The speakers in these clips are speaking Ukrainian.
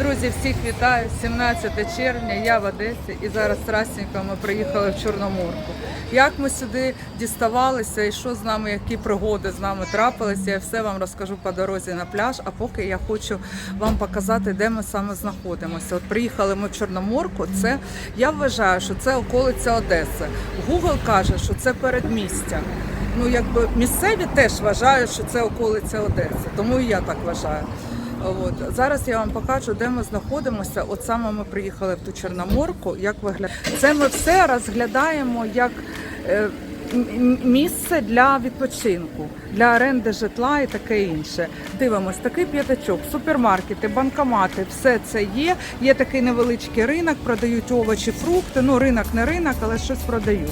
Друзі, всіх вітаю. 17 червня, я в Одесі і зараз Трасенько ми приїхали в Чорноморку. Як ми сюди діставалися і що з нами, які пригоди з нами трапилися, я все вам розкажу по дорозі на пляж. А поки я хочу вам показати, де ми саме знаходимося. От приїхали ми в Чорноморку. Це я вважаю, що це околиця Одеси. Google каже, що це передмістя. Ну, якби місцеві теж вважають, що це околиця Одеси, тому і я так вважаю. От зараз я вам покажу, де ми знаходимося. От саме ми приїхали в ту Чорноморку. Як виглядає це? Ми все розглядаємо як е, місце для відпочинку, для оренди житла і таке інше. Дивимось, такий п'ятачок, супермаркети, банкомати, все це є. Є такий невеличкий ринок, продають овочі, фрукти. Ну ринок не ринок, але щось продають.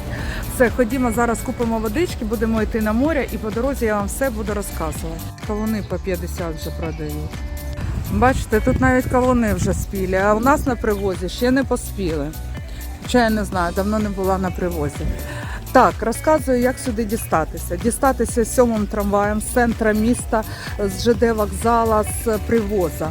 Все, ходімо зараз, купимо водички, будемо йти на море, і по дорозі я вам все буду розказувати. Кавуни по 50 вже продають. Бачите, тут навіть кавуни вже спілі, а у нас на привозі ще не поспіли. Хоча я не знаю, давно не була на привозі. Так, розказую, як сюди дістатися. Дістатися сьомим трамваєм з центра міста, з ЖД вокзала, з привоза.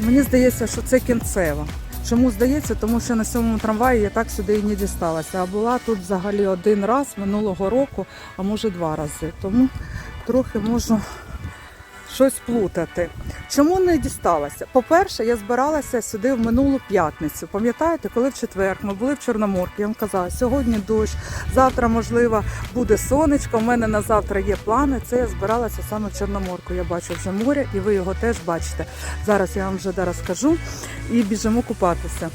Мені здається, що це кінцево. Чому здається? Тому що на сьомому трамваї я так сюди і не дісталася. А була тут взагалі один раз минулого року, а може два рази. Тому трохи можу щось плутати. Чому не дісталася? По-перше, я збиралася сюди в минулу п'ятницю. Пам'ятаєте, коли в четвер ми були в Чорноморці, я вам казала, сьогодні дощ, завтра, можливо, буде сонечко. У мене на завтра є плани. Це я збиралася саме в Чорноморку. Я бачу вже море, і ви його теж бачите. Зараз я вам вже зараз скажу і біжимо купатися.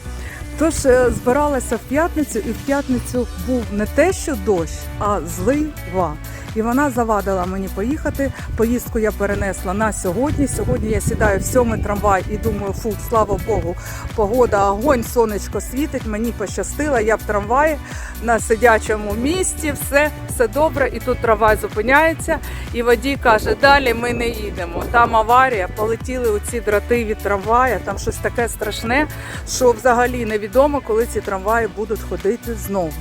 Тож е, збиралася в п'ятницю, і в п'ятницю був не те, що дощ, а злива. І вона завадила мені поїхати. Поїздку я перенесла на сьогодні. Сьогодні я сідаю в сьомий трамвай і думаю, фу, слава Богу, погода, огонь, сонечко світить. Мені пощастило. Я в трамваї на сидячому місці. Все, все добре. І тут трамвай зупиняється. І водій каже: далі ми не їдемо. Там аварія, полетіли оці дроти від трамвая. Там щось таке страшне, що взагалі невідомо, коли ці трамваї будуть ходити знову.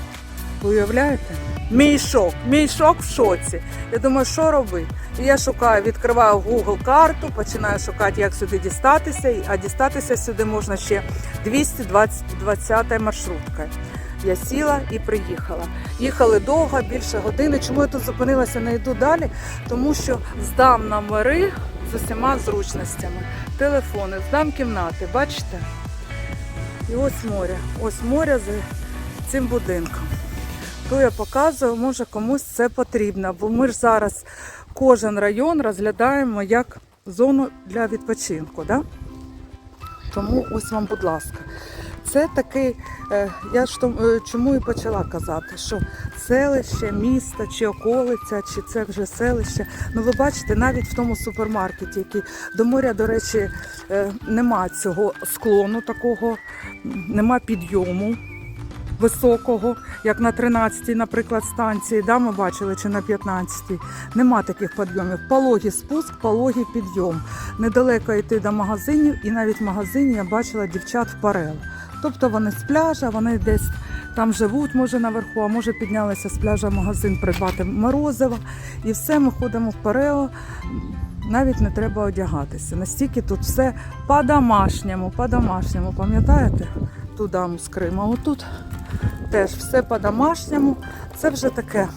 Ви уявляєте? Мій шок, мій шок в шоці. Я думаю, що робити? І я шукаю, відкриваю Google карту, починаю шукати, як сюди дістатися. А дістатися сюди можна ще 220 маршруткою. Я сіла і приїхала. Їхали довго, більше години. Чому я тут зупинилася, не йду далі? Тому що здам номери з усіма зручностями. Телефони, здам кімнати, бачите? І ось море. Ось море за цим будинком. То я показую, може комусь це потрібно, бо ми ж зараз кожен район розглядаємо як зону для відпочинку. Да? Тому ось вам, будь ласка. Це такий, е, я ж е, чому і почала казати, що селище, місто чи околиця, чи це вже селище. Ну ви бачите, навіть в тому супермаркеті, який до моря, до речі, е, нема цього склону такого, нема підйому високого, як на 13-й, наприклад, станції, да, ми бачили, чи на 15-й. Нема таких підйомів. Пологий спуск, пологий підйом. Недалеко йти до магазинів, і навіть в магазині я бачила дівчат в парел. Тобто вони з пляжа, вони десь там живуть, може наверху, а може піднялися з пляжа в магазин придбати морозиво. І все, ми ходимо в парео. Навіть не треба одягатися. Настільки тут все по-домашньому, по-домашньому. Пам'ятаєте? Ту даму з Крима. Отут теж все по-домашньому. Це вже таке,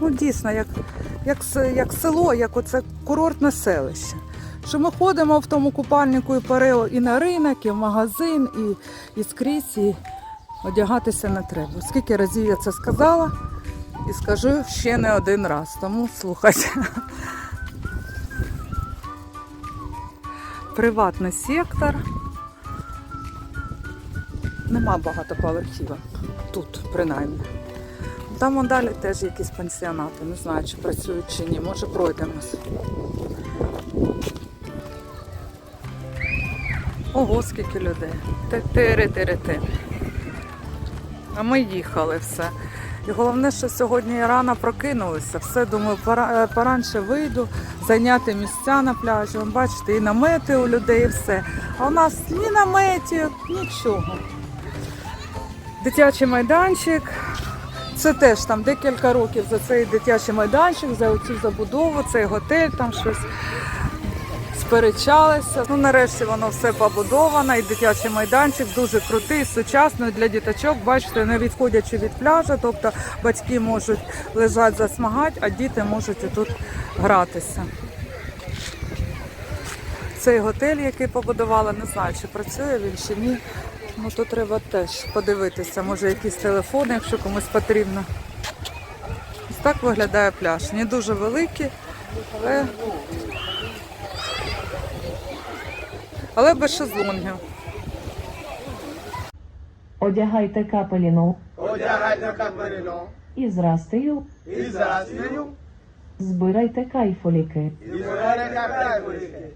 ну дійсно, як, як, як село, як оце курортне селище. Що ми ходимо в тому купальнику і парео і на ринок, і в магазин, і, і скрізь, і одягатися не треба. Скільки разів я це сказала, і скажу ще не один раз, тому слухайте. Приватний сектор. Нема багатоповерхівок тут, принаймні. Там вон далі теж якісь пансіонати. Не знаю, чи працюють чи ні. Може пройдемось. Ого, скільки людей. Ти-тири-тири-ти. А ми їхали все. І головне, що сьогодні рано прокинулися. Все, думаю, пора, е, вийду, зайняти місця на пляжі. Бачите, і намети у людей, і все. А у нас ні наметів, нічого. Дитячий майданчик. Це теж там декілька років за цей дитячий майданчик, за цю забудову, цей готель, там щось посперечалися. Ну, нарешті воно все побудовано, і дитячий майданчик дуже крутий, сучасний для діточок. Бачите, не відходячи від пляжу, тобто батьки можуть лежати засмагати, а діти можуть тут гратися. Цей готель, який побудували, не знаю, чи працює він чи ні. Ну тут треба теж подивитися, може якісь телефони, якщо комусь потрібно. Ось так виглядає пляж. Не дуже великий, але, але без шезлонгів. Одягайте капеліну Одягайте капелюн і зрастию, і застою, збирайте кайфоліки. і збирайте капелюки.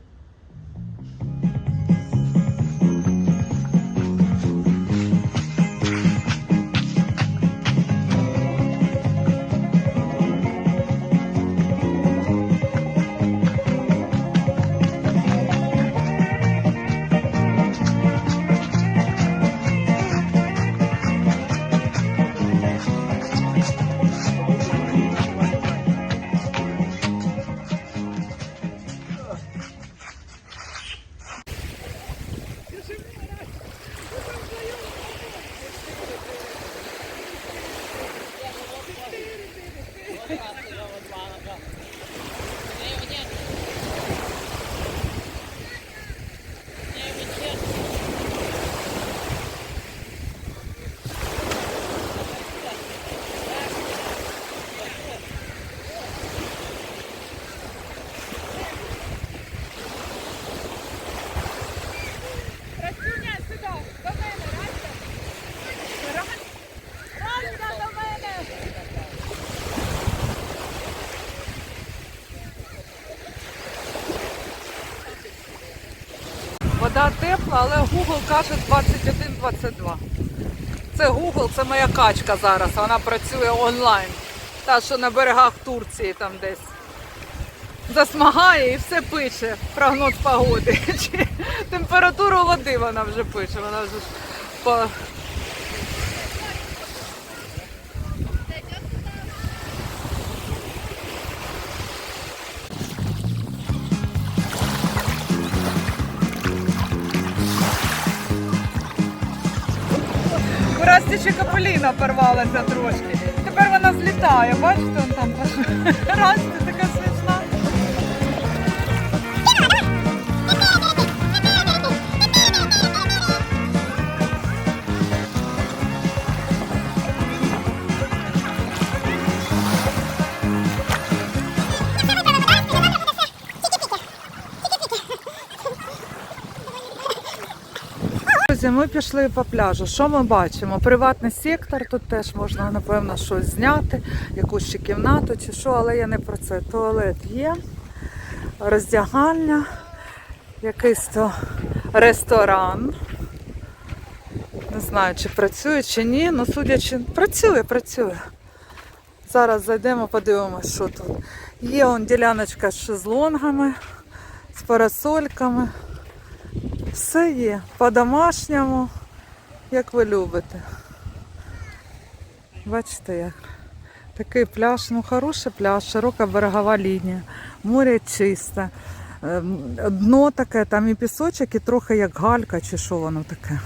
Але Google каже 21-22. Це Google, це моя качка зараз. Вона працює онлайн. Та, що на берегах Турції там десь. Засмагає і все пише. Прогноз погоди. Температуру води вона вже пише. Вона вже по... Расті ще капеліна порвалася трошки. Тепер вона злітає, бачите, он там пошла. така Друзі, ми пішли по пляжу. Що ми бачимо? Приватний сектор, тут теж можна, напевно, щось зняти, якусь ще кімнату чи що, але я не про це. Туалет є, роздягальня, якийсь то ресторан. Не знаю, чи працює, чи ні, ну судячи, працює, працює. Зараз зайдемо, подивимося, що тут. Є он діляночка з шезлонгами, з парасольками. Все є по-домашньому, як ви любите. Бачите як? Такий пляж, ну хороший пляж, широка берегова лінія, море чисте. Ем, Дно таке, там і пісочок, і трохи як галька, чи що воно таке.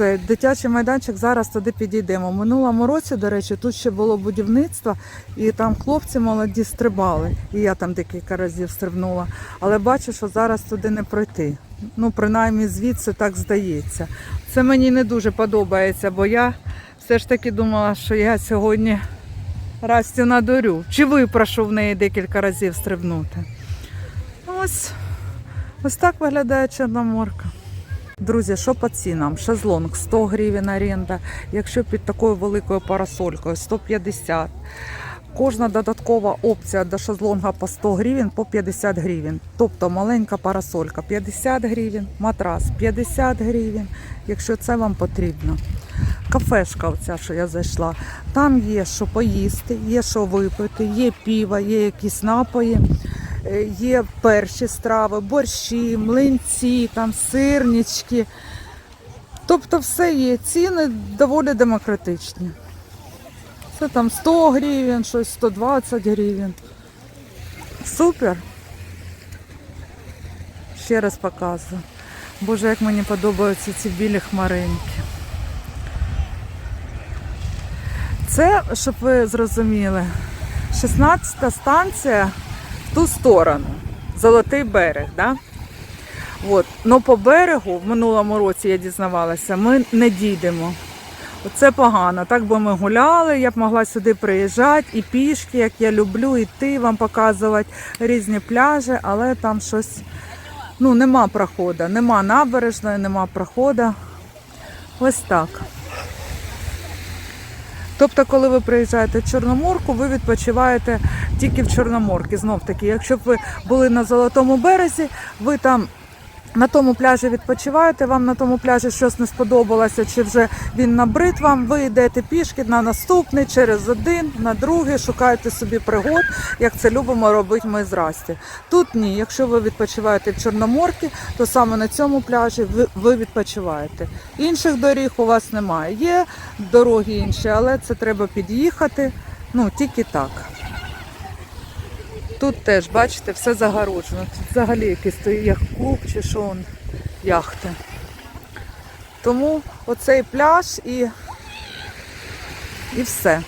Це дитячий майданчик, зараз туди підійдемо. Минулому році, до речі, тут ще було будівництво, і там хлопці молоді стрибали. І я там декілька разів стрибнула. Але бачу, що зараз туди не пройти. Ну, принаймні звідси так здається. Це мені не дуже подобається, бо я все ж таки думала, що я сьогодні Расті надурю. Чи випрошу в неї декілька разів стрибнути. Ось, ось так виглядає Чорноморка. Друзі, що по цінам? Шезлонг 100 гривень оренда, якщо під такою великою парасолькою 150. Кожна додаткова опція до шезлонга по 100 гривень по 50 гривень. Тобто маленька парасолька 50 гривень, матрас 50 гривень, якщо це вам потрібно. Кафешка, оця, що я зайшла, там є що поїсти, є що випити, є піво, є якісь напої, є перші страви, борщі, млинці, там сирнички. Тобто все є. Ціни доволі демократичні. Це там 100 гривень, щось 120 гривень. Супер. ще раз показую. Боже, як мені подобаються ці білі хмаринки. Це, щоб ви зрозуміли, 16 станція ту сторону, Золотий берег, да? От. Но по берегу в минулому році я дізнавалася, ми не дійдемо. Оце погано. Так би ми гуляли, я б могла сюди приїжджати і пішки, як я люблю, йти вам показувати різні пляжі, але там щось ну, нема проходу, нема набережної, нема проходу. Ось так. Тобто, коли ви приїжджаєте в Чорноморку, ви відпочиваєте тільки в Чорноморці. Знов таки, якщо б ви були на Золотому березі, ви там на тому пляжі відпочиваєте, вам на тому пляжі щось не сподобалося, чи вже він набрид вам, ви йдете пішки на наступний, через один, на другий, шукаєте собі пригод, як це любимо робити ми з. Тут ні, якщо ви відпочиваєте в Чорноморці, то саме на цьому пляжі ви відпочиваєте. Інших доріг у вас немає. Є дороги інші, але це треба під'їхати. Ну, тільки так. Тут теж, бачите, все загороджено. Тут взагалі якийсь стоїть яхт-клуб чи що он, яхти. Тому оцей пляж і, і все.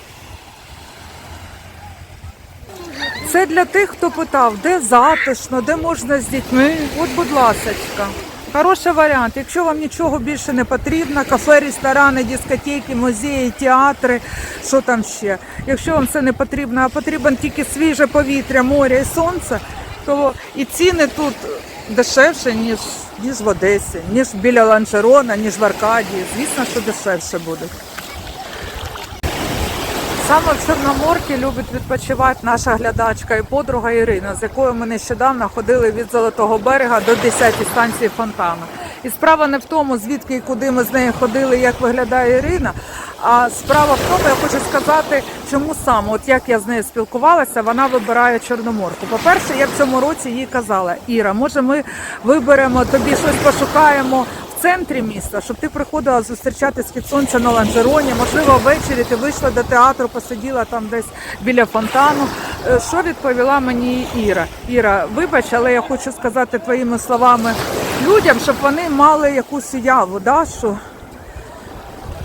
Це для тих, хто питав, де затишно, де можна з дітьми. От, будь ласочка. Хороший варіант. Якщо вам нічого більше не потрібно, кафе, ресторани, дискотеки, музеї, театри, що там ще. Якщо вам це не потрібно, а потрібен тільки свіже повітря, море і сонце, то і ціни тут дешевше, ніж, ніж в Одесі, ніж біля Ланжерона, ніж в Аркадії. Звісно, що дешевше будуть. Саме в Чорноморці любить відпочивати наша глядачка і подруга Ірина, з якою ми нещодавно ходили від Золотого берега до 10-ї станції Фонтана. І справа не в тому, звідки і куди ми з нею ходили, як виглядає Ірина. А справа в тому, я хочу сказати, чому саме, от як я з нею спілкувалася, вона вибирає Чорноморку. По-перше, я в цьому році їй казала, Іра, може ми виберемо тобі щось пошукаємо центрі міста, щоб ти приходила зустрічати схід сонця на ланжероні. Можливо, ввечері ти вийшла до театру, посиділа там десь біля фонтану. Е, Що відповіла мені Іра? Іра, вибач, але я хочу сказати твоїми словами людям, щоб вони мали якусь уяву, да, що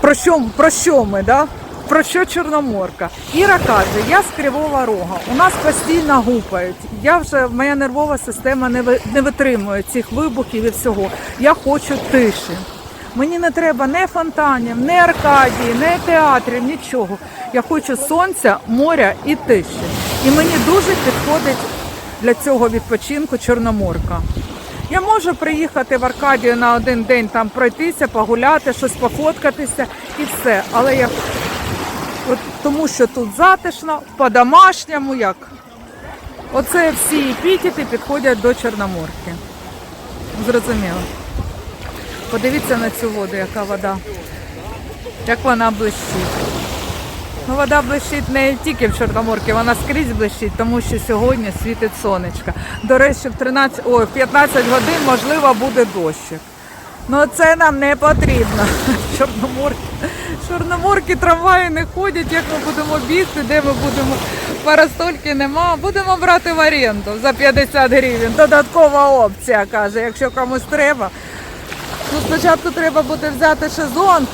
про що, про що ми, да? Про що Чорноморка? Іра каже, я з Кривого Рога. У нас постійно гупають. Я вже моя нервова система не ви- не витримує цих вибухів і всього. Я хочу тиші. Мені не треба ні фонтанів, ні аркадії, ні театрів, нічого. Я хочу сонця, моря і тиші. І мені дуже підходить для цього відпочинку Чорноморка. Я можу приїхати в Аркадію на один день там пройтися, погуляти, щось пофоткатися і все. Але я от тому, що тут затишно, по-домашньому як. Оце всі епітети підходять до Чорноморки. Зрозуміло. Подивіться на цю воду, яка вода. Як вона блищить. Ну, вода блищить не тільки в Чорноморці, вона скрізь блищить, тому що сьогодні світить сонечко. До речі, в 13, ой, в 15 годин можливо буде дощик. Ну це нам не потрібно. Чорноморки. Чорноморки трамваї не ходять, як ми будемо бігти, де ми будемо. Парастольки нема. Будемо брати в оренду за 50 гривень. Додаткова опція, каже, якщо комусь треба. Ну, спочатку треба буде взяти шезлонг,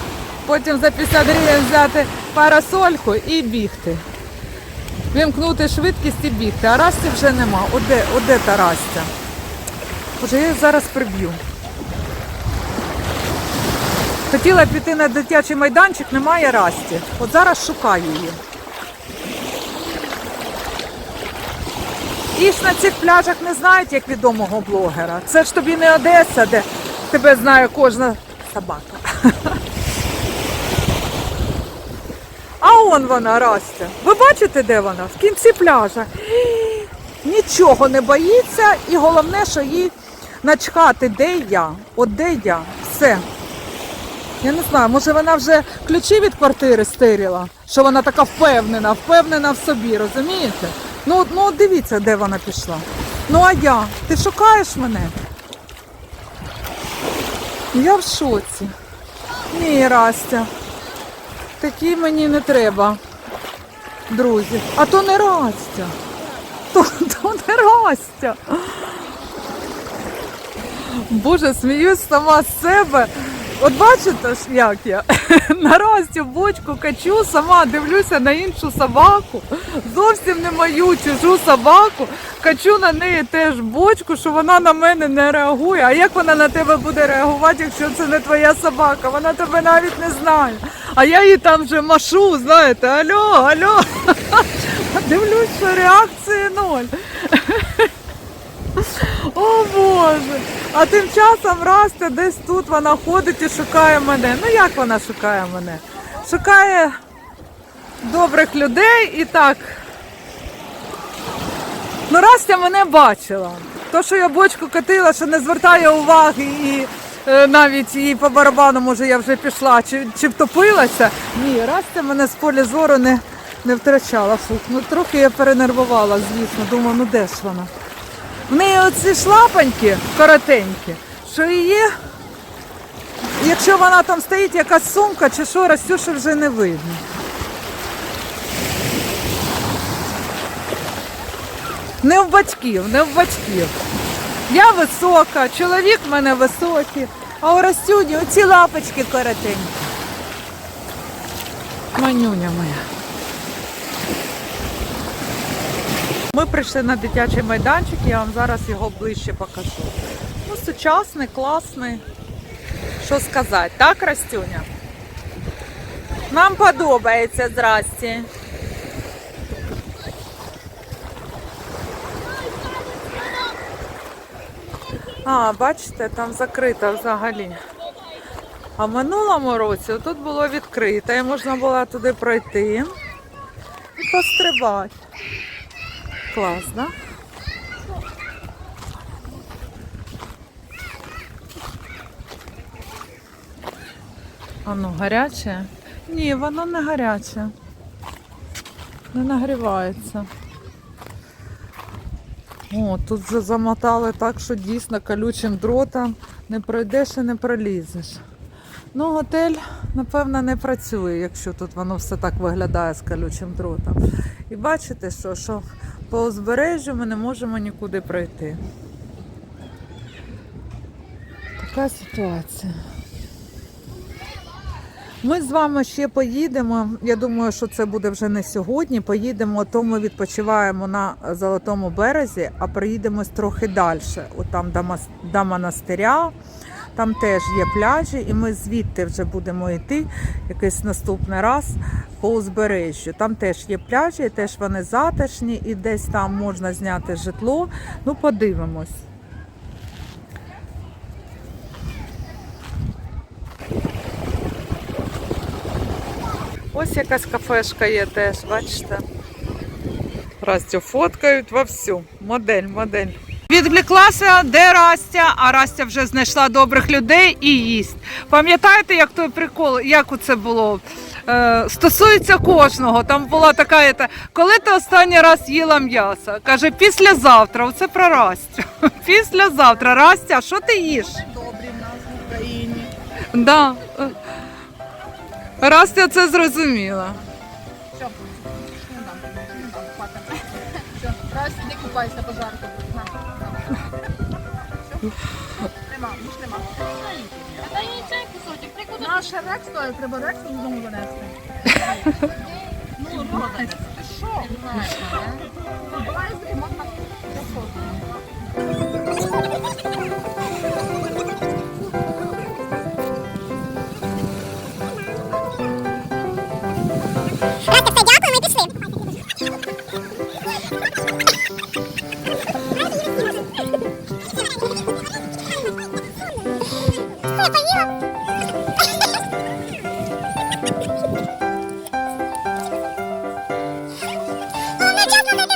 потім за 50 гривень взяти парасольку і бігти. Вимкнути швидкість і бігти. А Расті вже нема. Оде, оде та Растя? Боже, я зараз приб'ю. Хотіла піти на дитячий майданчик, немає Расті. От зараз шукаю її. І ж на цих пляжах не знають як відомого блогера. Це ж тобі не Одеса, де тебе знає кожна собака. А он вона, Растя. Ви бачите, де вона? В кінці пляжа. Нічого не боїться, і головне, що їй начхати, де я. От де я. Все. Я не знаю, може вона вже ключі від квартири стирила, що вона така впевнена, впевнена в собі, розумієте? Ну, ну дивіться, де вона пішла. Ну а я? Ти шукаєш мене? Я в шоці. Ні, Растя. Такі мені не треба, друзі. А то не Растя. То, то не Растя. Боже, сміюсь сама з себе. От бачите як я наразі бочку качу, сама дивлюся на іншу собаку, зовсім не мою чужу собаку, качу на неї теж бочку, що вона на мене не реагує. А як вона на тебе буде реагувати, якщо це не твоя собака? Вона тебе навіть не знає. А я їй там вже машу, знаєте, алло, алло. Дивлюсь, що реакції ноль. О Боже! А тим часом Растя десь тут вона ходить і шукає мене. Ну як вона шукає мене? Шукає добрих людей і так. Ну, Растя мене бачила. То, що я бочку катила, що не звертає уваги і е, навіть їй по барабану, може, я вже пішла, чи, чи втопилася. Ні, Растя мене з поля зору не, не втрачала. Фух, ну трохи я перенервувала, звісно. Думаю, ну де ж вона? В неї оці шлапаньки коротенькі, що її, якщо вона там стоїть, якась сумка чи що, Растюші вже не видно. Не в батьків, не в батьків. Я висока, чоловік в мене високий, а у Растюні оці лапочки коротенькі. Манюня моя. Ми прийшли на дитячий майданчик, я вам зараз його ближче покажу. Ну, сучасний, класний. Що сказати, так, Растюня? Нам подобається, здрасті. А, бачите, там закрито взагалі. А в минулому році тут було відкрито, і можна було туди пройти і пострибати. Клас, да? Оно гаряче? Ні, воно не гаряче. Не нагрівається. О, тут вже замотали так, що дійсно колючим дротом не пройдеш і не пролізеш. Ну, готель, напевно, не працює, якщо тут воно все так виглядає з колючим дротом. І бачите, що, що по узбережжю ми не можемо нікуди пройти. Така ситуація. Ми з вами ще поїдемо. Я думаю, що це буде вже не сьогодні. Поїдемо, то ми відпочиваємо на Золотому березі, а приїдемось трохи далі. Там до монастиря. Там теж є пляжі, і ми звідти вже будемо йти якийсь наступний раз по узбережжю. Там теж є пляжі, теж вони затишні, і десь там можна зняти житло. Ну, подивимось. Ось якась кафешка є теж, бачите? Растю фоткають вовсю. Модель, модель. Відвліклася, де Растя, а Растя вже знайшла добрих людей і їсть. Пам'ятаєте, як той прикол, як це було? Е, стосується кожного. Там була така, ета, коли ти останній раз їла м'ясо? Каже, післязавтра. Оце про Растю. Післязавтра. Растя, що ти їш? Добрі в нас в Україні. Да. Растя це зрозуміла. Не дам, не купайся, пожарку. На, на. Нема, ніж нема. Та і цей кусочок, прикуди. Наш рекс стоїть, треба рекс додому занести. Ну, рода, ти що? Давай, собі, можна. Настя, дякую, ми пішли.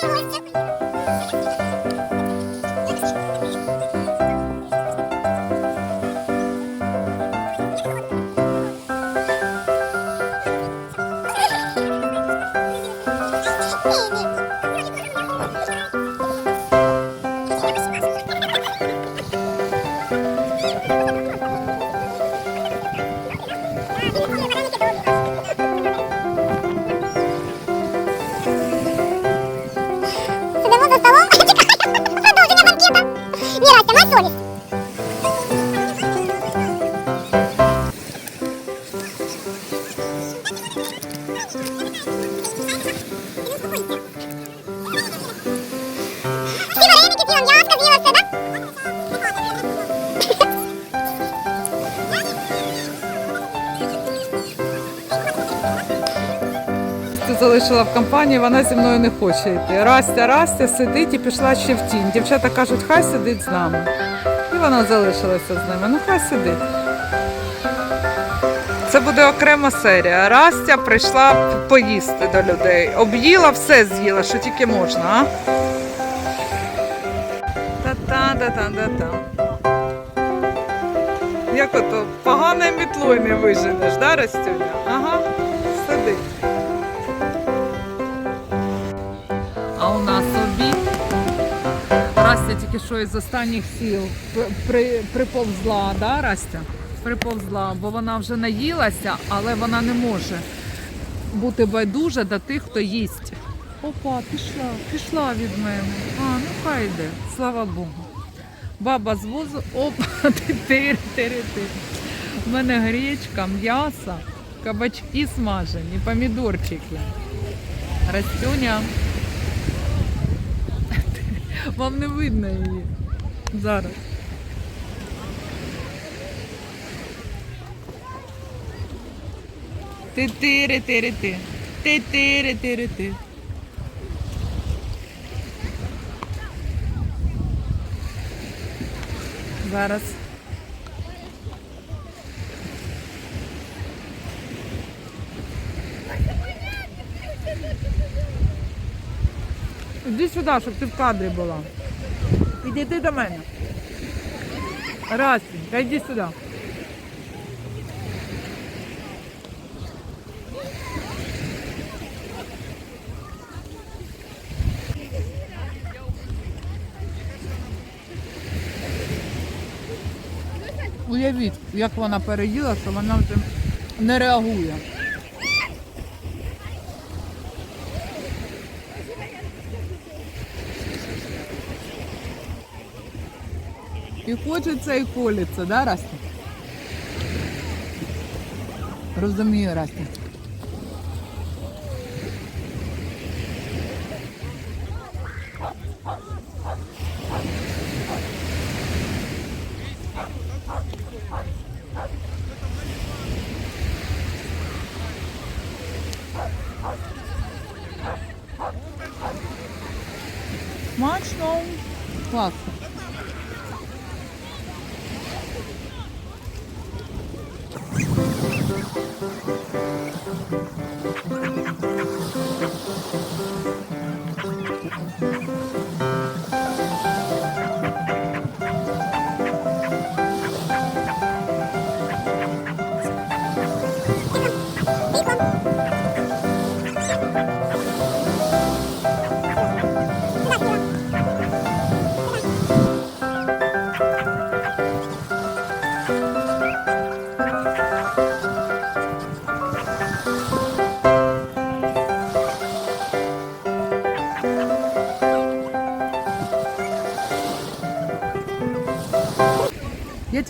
Ми вчасно не залишила в компанії, вона зі мною не хоче йти. Растя, Растя сидить і пішла ще в тінь. Дівчата кажуть, хай сидить з нами. І вона залишилася з ними. Ну хай сидить. Це буде окрема серія. Растя прийшла поїсти до людей. Об'їла, все з'їла, що тільки можна, а? Та-та-та-та-та-та. Як ото поганою мітлою не виженеш, да, Растюня? Ага, сидить. Растя тільки що із останніх сіл при, при, приповзла, да, Растя? Приповзла, бо вона вже наїлася, але вона не може бути байдужа до тих, хто їсть. Опа, пішла, пішла від мене. А, ну хай йде, слава Богу. Баба з возу, опа, ти тири, тири, тири. У мене гречка, м'ясо, кабачки смажені, помідорчики. Растюня. Вам не видно її. Зараз. Ти тири, тири, ти. Ти тири, тири, ти. Зараз. Іди сюди, щоб ти в кадрі була. Ти до мене. Расі, йди сюди. Уявіть, як вона переїла, що вона вже не реагує. І хочеться, і колеться, да, Растя? Розумію, Расті.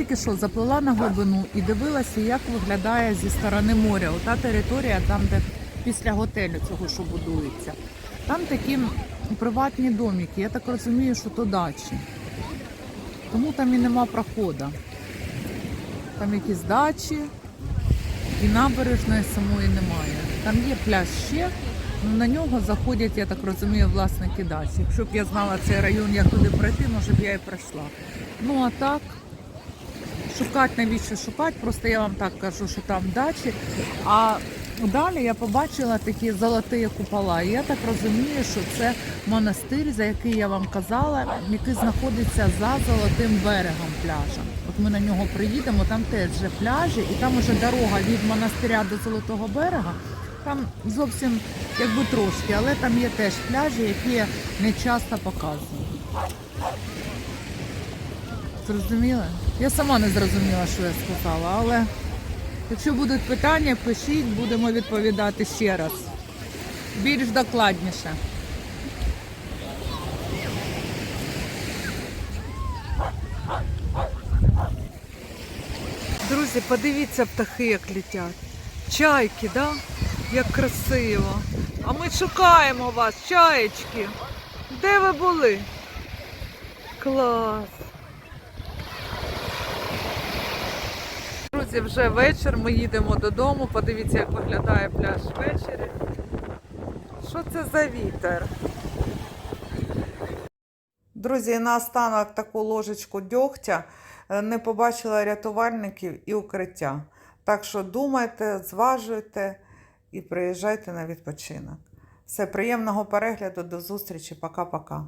Тільки що заплила на глибину і дивилася, як виглядає зі сторони моря. Ота територія, там, де після готелю цього, що будується. Там такі приватні домики. Я так розумію, що то дачі. Тому там і нема проходу. Там якісь дачі і набережної самої немає. Там є пляж ще, але на нього заходять, я так розумію, власники дачі. Якщо б я знала цей район, як туди пройти, може б я і пройшла. Ну а так, шукати навіщо шукати, просто я вам так кажу, що там дачі. А далі я побачила такі золоті купола. І я так розумію, що це монастир, за який я вам казала, який знаходиться за золотим берегом пляжа. От ми на нього приїдемо, там теж вже пляжі, і там уже дорога від монастиря до Золотого берега. Там зовсім якби трошки, але там є теж пляжі, які я не часто показую. Зрозуміли? Я сама не зрозуміла, що я сказала, але якщо будуть питання, пишіть, будемо відповідати ще раз. Більш докладніше. Друзі, подивіться птахи, як летять. Чайки, да? Як красиво. А ми шукаємо вас, чаєчки. Де ви були? Клас. Друзі, вже вечір. Ми їдемо додому. Подивіться, як виглядає пляж ввечері. Що це за вітер? Друзі, і наостанок таку ложечку дьогтя Е, не побачила рятувальників і укриття. Так що думайте, зважуйте і приїжджайте на відпочинок. Все, приємного перегляду, до зустрічі, пока-пока.